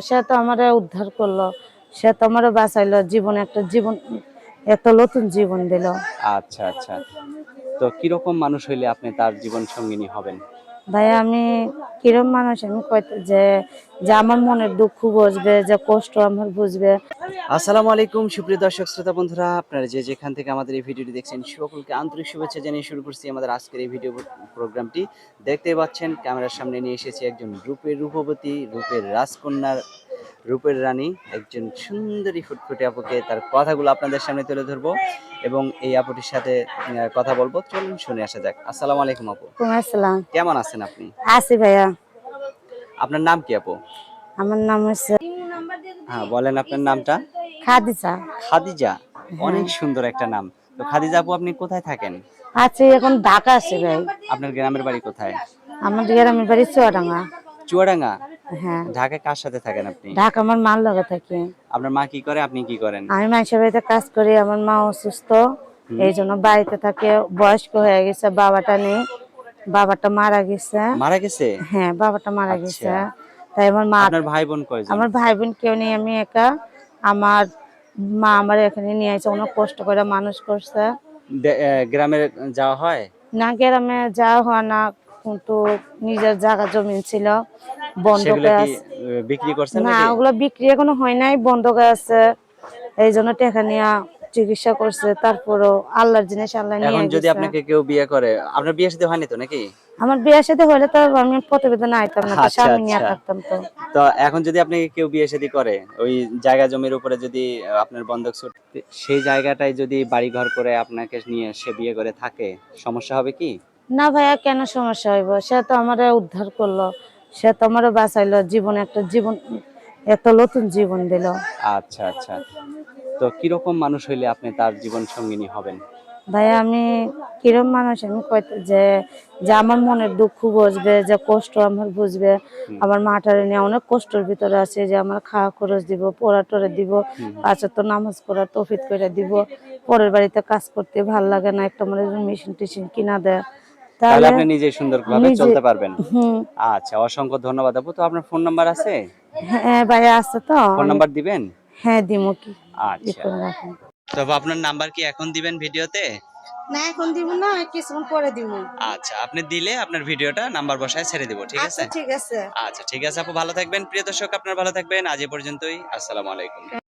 সে তো আমারে উদ্ধার করল, সে তো আমারে বাঁচাইলো, জীবন একটা জীবন, একটা নতুন জীবন দিল। আচ্ছা আচ্ছা। তো কীরকম মানুষ হইলে আপনি তার জীবন সঙ্গিনী হবেন? ভাই, আমি কিরম মানুষ? আমি কইতে যে যে আমার মনের দুঃখ বুঝবে, যে কষ্ট আমার বুঝবে। আসসালামু আলাইকুম, সুপ্রিয় দর্শক, শ্রোতা বন্ধুরা, আপনারা যে যেখান থেকে আমাদের এই ভিডিওটি দেখছেন, সকলকে আন্তরিক শুভেচ্ছা জানিয়ে শুরু করছি আমাদের আজকের এই ভিডিও প্রোগ্রামটি। দেখতে পাচ্ছেন, ক্যামেরার সামনে নিয়ে এসেছি একজন রূপের রূপবতী, রূপের রাজকন্যার রূপের রানী একজন সুন্দরী ফুটফুটে আপুকে তার কথাগুলো আপনাদের সামনে তুলে ধরবো এবং এই আপুটির সাথে কথা বলব। চলুন শুনে আসা যাক। আসসালামু আলাইকুম আপু। আসসালাম। কেমন আছেন আপনি? আছি ভাইয়া। আপনার নাম কি আপু? আমার নাম হচ্ছে হ্যাঁ বলেন আপনার নামটা। খাদিজা। খাদিজা। অনেক সুন্দর একটা নাম। তো খাদিজা আপু আপনি কোথায় থাকেন? আছি এখন ঢাকা আছি ভাই। আপনার গ্রামের বাড়ি কোথায়? আমার গ্রামের বাড়ি চুয়াডাঙ্গা। চুয়াডাঙ্গা। হ্যাঁ। ঢাকায় কার সাথে থাকেন আপনি? ঢাকা আমার মার লগে থাকি। আপনার মা কি করে আপনি কি করেন? আমি মানুষের বাড়িতে কাজ করি আমার মা অসুস্থ। এই জন্য বাড়িতে থাকে বয়স্ক হয়ে গেছে বাবাটা নেই। বাবাটা মারা গেছে। মারা গেছে? হ্যাঁ বাবাটা মারা আচ্ছা। গেছে। তাই আমার মা আপনার ভাই বোন কয়জন? আমার ভাই বোন কেউ নেই আমি একা। আমার মা আমার এখানে নিয়ে আসে অনেক কষ্ট করে মানুষ করছে। গ্রামে যাওয়া হয়? না গ্রামে যাওয়া হয় না। কিন্তু নিজের জায়গা জমি ছিল বন্ধ আছে। বিক্রি করছেন না ওগুলো বিক্রি এখনও হয় নাই বন্ধ করে আছে। এই জন্য টাকা নিয়ে চিকিৎসা করছে তারপরও আল্লাহর জিনিস আল্লাহ নিয়ে এখন যদি আপনাকে কেউ বিয়ে করে আপনার বিয়ে সাথে হয়নি তো নাকি? আমার বিয়ের সাথে হলে তো আমি প্রতিবেদন আইতাম না তো আচ্ছা, স্বামী নিয়ে আচ্ছা। থাকতাম তো। তো এখন যদি আপনাকে কেউ বিয়ে শাদী করে ওই জায়গা জমির উপরে যদি আপনার বন্ধক সুট সেই জায়গাটায় যদি বাড়ি ঘর করে আপনাকে নিয়ে সে বিয়ে করে থাকে সমস্যা হবে কি? না ভাইয়া কেন সমস্যা হইব? সে তো আমারে উদ্ধার করল। সে তো আমারে বাঁচাইলো। জীবন একটা জীবন একটা নতুন জীবন দিল। আচ্ছা আচ্ছা। তো কীরকম মানুষ হইলে আপনি তার জীবন সঙ্গিনী হবেন? ভাইয়া আমি কিরম মানুষ? আমি কইতে যে যে আমার মনের দুঃখ বুঝবে যে কষ্ট আমার বুঝবে। আমার মাটারে নিয়ে অনেক কষ্টের ভিতরে আছে যে আমার খাওয়া খরচ দিব পড়া টরে দিব পাঁচে তো নামাজ পড়া তফিত করে দিব। পরের বাড়িতে কাজ করতে ভালো লাগে না একটা মানে মেশিন টেশিন কিনা দেয়। তাহলে আপনি নিজে সুন্দরভাবে নিজে- চলতে পারবেন। আচ্ছা অসংখ্য ধন্যবাদ আপু। তো আপনার ফোন নাম্বার আছে? হ্যাঁ ভাইয়া আছে তো। ফোন নাম্বার দিবেন? হ্যাঁ দিমু কি। আচ্ছা। করে রাখেন। তো আপনার নাম্বার কি এখন দিবেন ভিডিওতে? না এখন দিব না কিছুক্ষণ পরে দিব আচ্ছা আপনি দিলে আপনার ভিডিওটা নাম্বার বসায় ছেড়ে দিব ঠিক আছে? ঠিক আছে। আচ্ছা ঠিক আছে আপু ভালো থাকবেন। প্রিয় দর্শক আপনার ভালো থাকবেন। আজ এ পর্যন্তই। আসসালামু আলাইকুম।